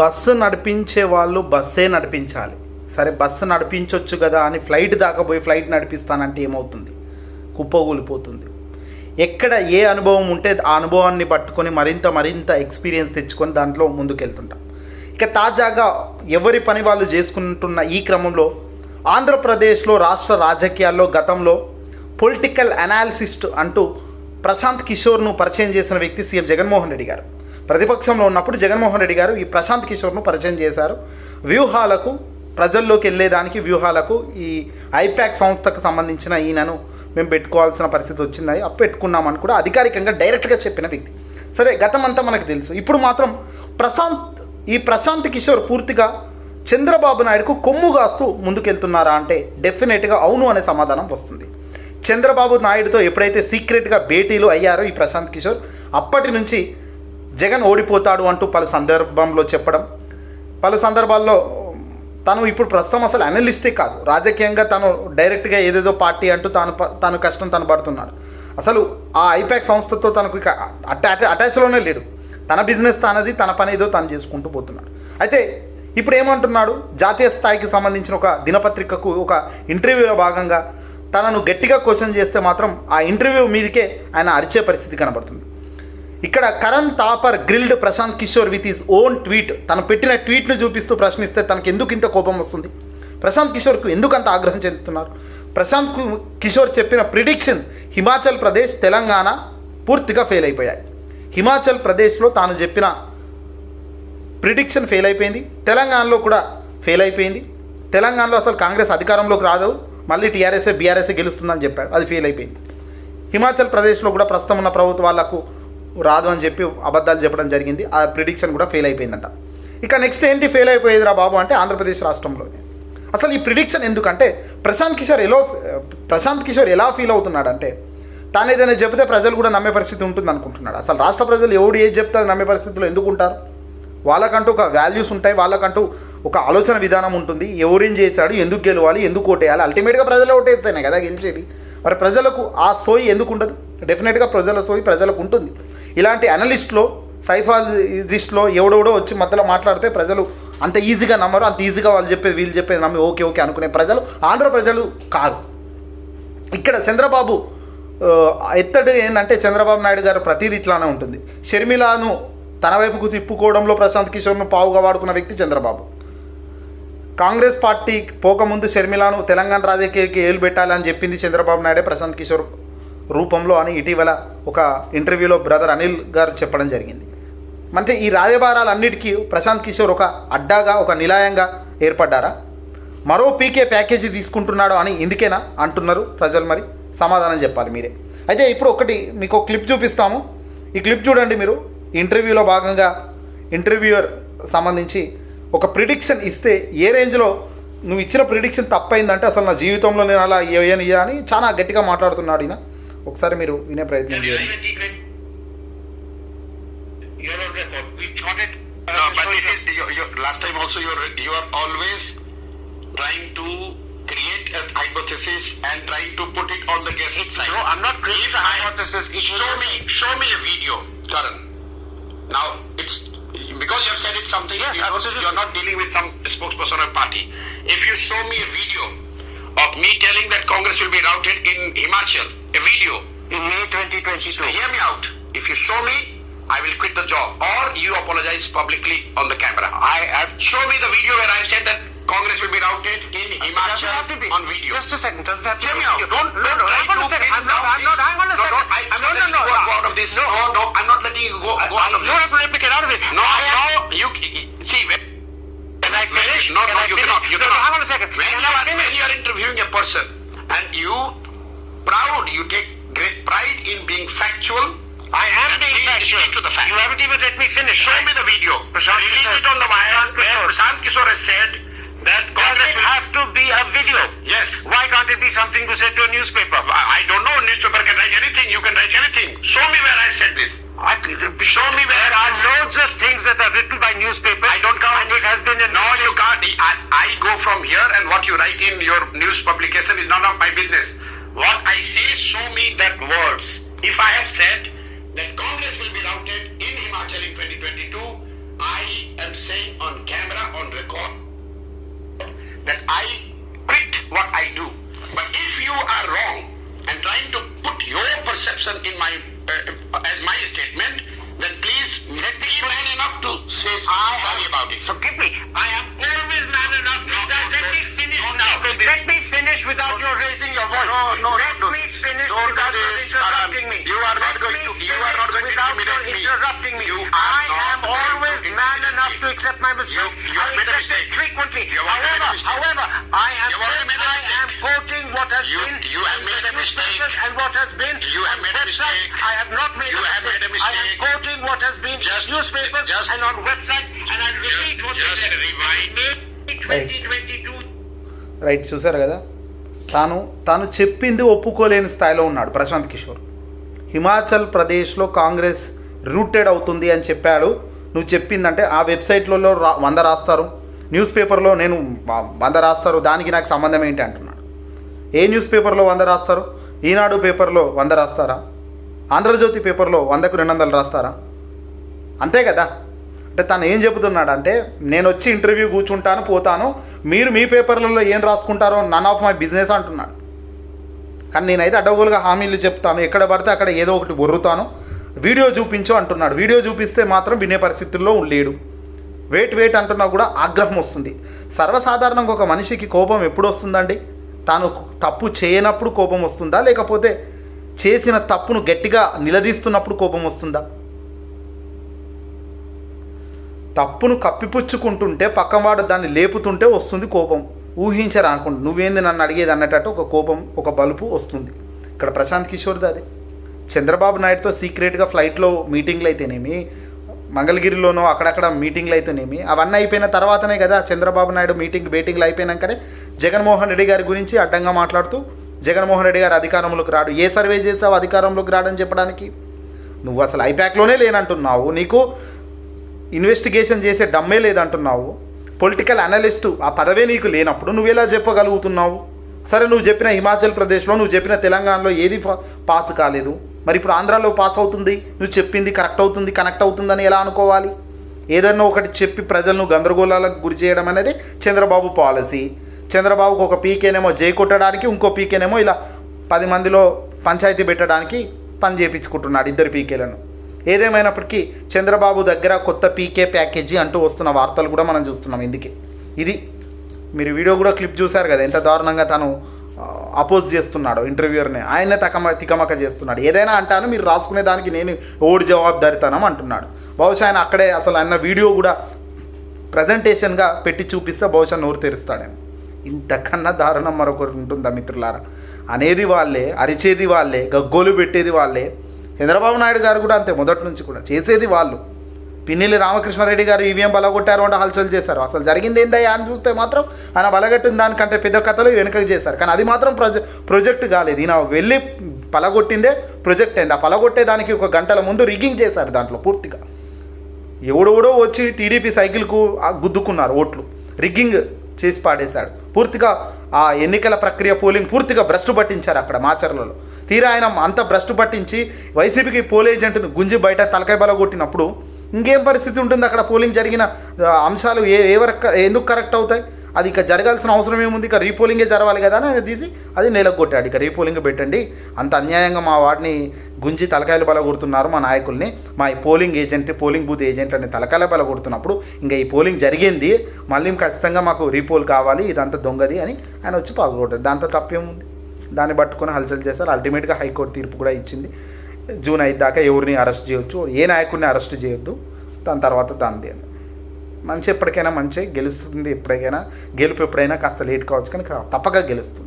Bus నడిపించే వాళ్ళు బస్సే నడిపించాలి. సరే బస్సు నడిపించవచ్చు కదా అని ఫ్లైట్ దాకా పోయి ఫ్లైట్ నడిపిస్తానంటే ఏమవుతుంది? కుప్పగూలిపోతుంది ఎక్కడ ఏ అనుభవం ఉంటే ఆ అనుభవాన్ని పట్టుకొని మరింత మరింత ఎక్స్పీరియన్స్ తెచ్చుకొని దాంట్లో ముందుకెళ్తుంటాం. ఇక తాజాగా ఎవరి పని వాళ్ళు చేసుకుంటున్న ఈ క్రమంలో ఆంధ్రప్రదేశ్లో రాష్ట్ర రాజకీయాల్లో గతంలో పొలిటికల్ అనాలిసిస్ట్ అంటూ ప్రశాంత్ కిషోర్ను పరిచయం చేసిన వ్యక్తి సీఎం జగన్మోహన్ రెడ్డి గారు. ప్రతిపక్షంలో ఉన్నప్పుడు జగన్మోహన్ రెడ్డి గారు ఈ ప్రశాంత్ కిషోర్ను పరిచయం చేశారు. వ్యూహాలకు ప్రజల్లోకి వెళ్ళేదానికి వ్యూహాలకు ఈ ఐపాక్ సంస్థకు సంబంధించిన ఈయనను మేము పెట్టుకోవాల్సిన పరిస్థితి వచ్చింది. అప్పు పెట్టుకున్నామని కూడా అధికారికంగా డైరెక్ట్గా చెప్పిన వ్యక్తి. సరే గతం అంతా మనకు తెలుసు. ఇప్పుడు మాత్రం ప్రశాంత్ ఈ ప్రశాంత్ కిషోర్ పూర్తిగా చంద్రబాబు నాయుడుకు కొమ్ము కాస్తూ ముందుకెళ్తున్నారా అంటే డెఫినెట్గా అవును అనే సమాధానం వస్తుంది. చంద్రబాబు నాయుడుతో ఎప్పుడైతే సీక్రెట్గా భేటీలు అయ్యారో ఈ ప్రశాంత్ కిషోర్ అప్పటి నుంచి జగన్ ఓడిపోతాడు అంటూ పలు సందర్భంలో చెప్పడం పలు సందర్భాల్లో తను ఇప్పుడు ప్రస్తుతం అసలు అనలిస్టే కాదు. రాజకీయంగా తను డైరెక్ట్గా ఏదేదో పార్టీ అంటూ తాను ప- కష్టం తను పడుతున్నాడు. అసలు ఆ ఐపాక్ సంస్థతో తనకు ఇక అట్ అటాచ్లోనే లేడు. తన బిజినెస్ తనది తన పని ఏదో తను చేసుకుంటూ పోతున్నాడు. అయితే ఇప్పుడు ఏమంటున్నాడు? జాతీయ స్థాయికి సంబంధించిన ఒక దినపత్రికకు ఒక ఇంటర్వ్యూలో భాగంగా తనను గట్టిగా క్వశ్చన్ చేస్తే మాత్రం ఆ ఇంటర్వ్యూ మీదకే ఆయన అరిచే పరిస్థితి కనబడుతుంది. ఇక్కడ Karan Thapar grilled Prashant Kishor with his own tweet. తను పెట్టిన ట్వీట్ను చూపిస్తూ ప్రశ్నిస్తే తనకు ఎందుకు ఇంత కోపం వస్తుంది? ప్రశాంత్ కిషోర్కు ఎందుకు అంత ఆగ్రహం చెందుతున్నారు? ప్రశాంత్ కు- కిషోర్ చెప్పిన ప్రిడిక్షన్ హిమాచల్ ప్రదేశ్ తెలంగాణ పూర్తిగా ఫెయిల్ అయిపోయాయి. హిమాచల్ ప్రదేశ్లో తాను చెప్పిన ప్రిడిక్షన్ ఫెయిల్ అయిపోయింది. తెలంగాణలో కూడా ఫెయిల్ అయిపోయింది. తెలంగాణలో అసలు కాంగ్రెస్ అధికారంలోకి రాదు. మళ్ళీ టీఆర్ఎస్ఏ బీఆర్ఎస్ఏ గెలుస్తుందని చెప్పాడు. అది ఫెయిల్ అయిపోయింది. హిమాచల్ ప్రదేశ్లో కూడా ప్రస్తుతం ఉన్న ప్రభుత్వాలకు రాదు అని చెప్పి అబద్ధాలు చెప్పడం జరిగింది. ఆ ప్రిడిక్షన్ కూడా ఫెయిల్ అయిపోయిందంట. ఇక నెక్స్ట్ ఏంటి ఫెయిల్ అయిపోయేదిరా బాబు అంటే ఆంధ్రప్రదేశ్ రాష్ట్రంలోనే. అసలు ఈ ప్రిడిక్షన్ ఎందుకంటే ప్రశాంత్ కిషోర్ ఎలా ప్రశాంత్ కిషోర్ ఎలా ఫీల్ అవుతున్నాడంటే తాను ఏదైనా చెబితే ప్రజలు కూడా నమ్మే పరిస్థితి ఉంటుంది అనుకుంటున్నాడు అసలు రాష్ట్ర ప్రజలు ఎవడు ఏది చెప్తే నమ్మే పరిస్థితుల్లో ఎందుకు ఉంటారు? వాళ్ళకంటూ ఒక వాల్యూస్ ఉంటాయి వాళ్ళకంటూ ఒక ఆలోచన విధానం ఉంటుంది. ఎవరేం చేశాడు ఎందుకు గెలవాలి ఎందుకు ఓటేయాలి? అల్టిమేట్గా ప్రజలు ఓటేస్తేనే కదా గెలిచేది. మరి ప్రజలకు ఆ సోయి ఎందుకు ఉండదు? డెఫినెట్గా ప్రజల సోయి ప్రజలకు ఉంటుంది. ఇలాంటి అనలిస్ట్లో సైఫాలజిస్ట్లో ఎవడెవడో వచ్చి మధ్యలో మాట్లాడితే ప్రజలు అంత ఈజీగా నమ్మరు అంత ఈజీగా వాళ్ళు చెప్పేది వీళ్ళు చెప్పేది నమ్మి ఓకే ఓకే అనుకునే ప్రజలు ఆంధ్ర ప్రజలు కాదు ఇక్కడ చంద్రబాబు ఎత్తడు ఏంటంటే చంద్రబాబు నాయుడు గారు ప్రతిదీ ఇట్లానే ఉంటుంది. షర్మిలాను తన వైపుకు తిప్పుకోవడంలో ప్రశాంత్ కిషోర్ను పావుగా వాడుకున్న వ్యక్తి చంద్రబాబు. కాంగ్రెస్ పార్టీ పోకముందు షర్మిలాను తెలంగాణ రాజకీయకి ఏలు పెట్టాలని చెప్పింది చంద్రబాబు నాయుడే ప్రశాంత్ కిషోర్ రూపంలో అని ఇటీవల ఒక ఇంటర్వ్యూలో బ్రదర్ అనిల్ గారు చెప్పడం జరిగింది. అంటే ఈ రాయబారాలన్నిటికీ ప్రశాంత్ కిషోర్ ఒక అడ్డాగా ఒక నిలయంగా ఏర్పడ్డారా? మరో పీకే ప్యాకేజీ తీసుకుంటున్నాడు అని ఇందుకేనా అంటున్నారు ప్రజలు మరి? సమాధానం చెప్పాలి మీరే. అయితే ఇప్పుడు ఒకటి మీకు క్లిప్ చూపిస్తాము. ఈ క్లిప్ చూడండి మీరు. ఇంటర్వ్యూలో భాగంగా ఇంటర్వ్యూయర్ సంబంధించి ఒక ప్రిడిక్షన్ ఇస్తే ఏ రేంజ్లో నువ్వు ఇచ్చిన ప్రిడిక్షన్ తప్పైందంటే అసలు నా జీవితంలో నేను అలా ఇయ్యనియ్యా అని చాలా గట్టిగా మాట్లాడుతున్నాడు ఈయన. ఒకసారి మీరు వినే ప్రయత్నం చేయండి You're on record. We started. No, but this is your, your, last time also you are you are always trying to create a hypothesis and trying to put it on the guessing side. No, I'm not creating If a I- hypothesis. It Show was- me, show me a video, Karan. Now it's because you have said it something. Yes, you know, absolutely. you're not dealing with some spokesperson of party. If you show me a video of me telling that Congress will be routed in Himachal, a video, In May 2022. hear me out. If you show me, I will quit the job, or you apologize publicly on the camera. I have show me the video where I said that Congress will be routed in Himachal have to be. on video. Just a second. Doesn't have to Hear be. me out. Don't, no, don't no. try Hang on to a second. I'm not. I'm not. Hang on a second. No, I, I'm no, not no, letting no. you go, go out of this. No, no, I'm not letting you go, go out of You this. have to replicate out of it. No, I no, you see. When, Can I finish? No, no, you cannot. You No, no, cannot. Hang on a second. When you, are, when you are interviewing a person and you proud, you take great pride in being factual. I am being factual. to the fact. You haven't even let me finish. Show me the video. Prashant Release it on the wire where. Prashant Kishore has said that Does it have to be a video? Yes. Why can't it be something to say to a newspaper? I I don't know. Newspaper can write anything. You can write anything. Show me where I've said this. I, Show me where there are loads of things that are written by newspapers. I don't count. And it has been a No, you can't. I, I go from here in your news publication is none of my business. What I say, show me that words. If I have said that Congress will be routed in Himachal in 2022, I am saying on camera, on record, that I quit what I do. But if you are wrong and trying to put your perception in my uh, as my statement, then please let me be man enough to say sorry about it. So give me. I am me finish now. Let me finish without your raising your voice. No, no, let no, me finish don't do without your interrupting me. You are not going to- you are not going to finish without your intimidate me. interrupting me. You I am not going to always man enough to accept my mistake. You- you have I made a it mistake. frequently. You have made a however, mistake. however, I am You have made a I am quoting what has You- been you have made a mistake. and what has been You have made a mistake. I have not made You a have mistake. made a I am quoting what has been Just- newspapers just- and on websites, and I repeat what just they said. rewind. May 2022 right చూశారు కదా? తాను తాను చెప్పింది ఒప్పుకోలేని స్థాయిలో ఉన్నాడు ప్రశాంత్ కిషోర్. హిమాచల్ ప్రదేశ్లో Congress rooted అవుతుంది అని చెప్పాడు. నువ్వు చెప్పిందంటే ఆ వెబ్సైట్లలో రా వంద రాస్తారు. న్యూస్ పేపర్లో నేను వంద రాస్తారు. దానికి నాకు సంబంధం ఏంటి అంటున్నాడు. ఏ న్యూస్ పేపర్లో వంద రాస్తారు? ఈనాడు పేపర్లో వంద రాస్తారా? ఆంధ్రజ్యోతి పేపర్లో వందకు రెండు వందలు రాస్తారా? అంతే కదా? అంటే తను ఏం చెబుతున్నాడు అంటే నేను వచ్చి ఇంటర్వ్యూ కూర్చుంటాను పోతాను మీరు మీ పేపర్లలో ఏం రాసుకుంటారో నన్ ఆఫ్ మై బిజినెస్ అంటున్నాడు. కానీ నేనైతే అడవులుగా హామీలు చెప్తాను ఎక్కడ పడితే అక్కడ ఏదో ఒకటి బొర్రుతాను వీడియో చూపించు అంటున్నాడు. వీడియో చూపిస్తే మాత్రం వినే పరిస్థితుల్లో లేడు. వెయిట్ వెయిట్ అంటున్నా కూడా ఆగ్రహం వస్తుంది. సర్వసాధారణంగా ఒక మనిషికి కోపం ఎప్పుడు వస్తుందండి? తాను తప్పు చేయనప్పుడు కోపం వస్తుందా? లేకపోతే చేసిన తప్పును గట్టిగా నిలదీస్తున్నప్పుడు కోపం వస్తుందా? తప్పును కప్పిపుచ్చుకుంటుంటే పక్కవాడు దాన్ని లేపుతుంటే వస్తుంది కోపం. ఊహించరా అనుకుంటు నువ్వేంది నన్ను అడిగేది అన్నట్టు ఒక కోపం ఒక బలుపు వస్తుంది. ఇక్కడ ప్రశాంత్ కిషోర్ది అది. చంద్రబాబు నాయుడుతో సీక్రెట్గా ఫ్లైట్లో మీటింగ్లు అయితేనేమి మంగళగిరిలోనో అక్కడక్కడ మీటింగ్లు అయితేనేమి అవన్నీ అయిపోయిన తర్వాతనే కదా చంద్రబాబు నాయుడు మీటింగ్ బేటింగ్లు అయిపోయినాకనే జగన్మోహన్ రెడ్డి గారి గురించి అడ్డంగా మాట్లాడుతూ జగన్మోహన్ రెడ్డి గారు అధికారంలోకి రాడు. ఏ సర్వే చేసావు అధికారంలోకి రాడని చెప్పడానికి? నువ్వు అసలు ఐప్యాక్లోనే లేనంటున్నావు. నీకు ఇన్వెస్టిగేషన్ చేసే డమ్మే లేదంటున్నావు. పొలిటికల్ అనలిస్టు ఆ పదవే నీకు లేనప్పుడు నువ్వు ఎలా చెప్పగలుగుతున్నావు? సరే నువ్వు చెప్పిన హిమాచల్ ప్రదేశ్లో నువ్వు చెప్పిన తెలంగాణలో ఏది పాస్ కాలేదు. మరి ఇప్పుడు ఆంధ్రాలో పాస్ అవుతుంది? నువ్వు చెప్పింది కరెక్ట్ అవుతుంది కనెక్ట్ అవుతుందని ఎలా అనుకోవాలి? ఏదన్నా ఒకటి చెప్పి ప్రజలను గందరగోళాలకు గురి చేయడం అనేది చంద్రబాబు పాలసీ. చంద్రబాబుకు ఒక పీకేనేమో జై కొట్టడానికి ఇంకో పీకేనేమో ఇలా పది మందిలో పంచాయతీ పెట్టడానికి పని చేయించుకుంటున్నాడు ఇద్దరు పీకేలను. ఏదేమైనప్పటికీ చంద్రబాబు దగ్గర కొత్త పీకే ప్యాకేజీ అంటూ వస్తున్న వార్తలు కూడా మనం చూస్తున్నాం ఇందుకే. ఇది మీరు వీడియో కూడా క్లిప్ చూశారు కదా ఎంత దారుణంగా తను అపోజ్ చేస్తున్నాడు ఇంటర్వ్యూర్ని ఆయనే తకమ తికమక చేస్తున్నాడు. ఏదైనా అంటాను మీరు రాసుకునే దానికి నేను ఓడి జవాబుదారితనం అంటున్నాడు. బహుశా ఆయన అక్కడే అసలు ఆయన వీడియో కూడా ప్రజెంటేషన్గా పెట్టి చూపిస్తే బహుశా నోరు తెరుస్తాడేమో. ఇంతకన్నా దారుణం మరొకరు ఉంటుందా మిత్రులారా? అనేది వాళ్ళే అరిచేది వాళ్ళే గగ్గోలు పెట్టేది వాళ్ళే చంద్రబాబు నాయుడు గారు కూడా అంతే మొదటి నుంచి కూడా. చేసేది వాళ్ళు. పిన్నిలి రామకృష్ణారెడ్డి గారు ఈవీఎం బలగొట్టారు అంటే హల్చల్ చేశారు. అసలు జరిగింది ఏందయ్యా అని చూస్తే మాత్రం ఆయన బలగొట్టిన దానికంటే పెద్ద కథలు వెనుకకు చేశారు. కానీ అది మాత్రం ప్రొజె ప్రొజెక్ట్ కాలేదు. ఈయన వెళ్ళి పలగొట్టిందే ప్రొజెక్ట్ అయింది. ఆ పలగొట్టే దానికి ఒక గంటల ముందు రిగ్గింగ్ చేశారు దాంట్లో పూర్తిగా. ఎవడెవడో వచ్చి టీడీపీ సైకిల్కు గుద్దుకున్నారు ఓట్లు. రిగ్గింగ్ చేసి పాడేశాడు. పూర్తిగా ఆ ఎన్నికల ప్రక్రియ పోలింగ్ పూర్తిగా భ్రష్టు పట్టించారు అక్కడ మాచర్లలో. తీరా ఆయన అంత భ్రష్టు పట్టించి వైసీపీకి పోల్ ఏజెంట్ను గుంజి బయట తలకాయ బల కొట్టినప్పుడు ఇంకేం పరిస్థితి ఉంటుంది అక్కడ పోలింగ్ జరిగిన అంశాలు ఏ ఏ వరకు ఎందుకు కరెక్ట్ అవుతాయి? అది ఇక జరగాల్సిన అవసరం ఏముంది? ఇక రీపోలింగే జరగాలి కదా అని తీసి అది నెలకు కొట్టాడు. ఇక రీపోలింగ్ పెట్టండి. అంత అన్యాయంగా మా వాడిని గుంజి తలకాయలు బల కొడుతున్నారు మా నాయకుల్ని. మా ఈ పోలింగ్ ఏజెంట్ పోలింగ్ బూత్ ఏజెంట్లని తలకాయల బల కొడుతున్నప్పుడు ఇంకా ఈ పోలింగ్ జరిగింది. మళ్ళీ ఖచ్చితంగా మాకు రీపోల్ కావాలి. ఇదంతా దొంగది అని ఆయన వచ్చి పాల్గొట్టారు దాంతో తప్పేముంది? దాన్ని పట్టుకొని హల్చల్ చేస్తారు. అల్టిమేట్గా హైకోర్టు తీర్పు కూడా ఇచ్చింది. జూన్ ఐదు దాకా ఎవరిని అరెస్ట్ చేయొచ్చు. ఏ నాయకుడిని అరెస్ట్ చేయొద్దు. దాని తర్వాత దాని మంచి ఎప్పటికైనా మంచి గెలుస్తుంది ఎప్పటికైనా. గెలుపు ఎప్పుడైనా కాస్త లేట్ కావచ్చు కానీ తప్పక గెలుస్తుంది.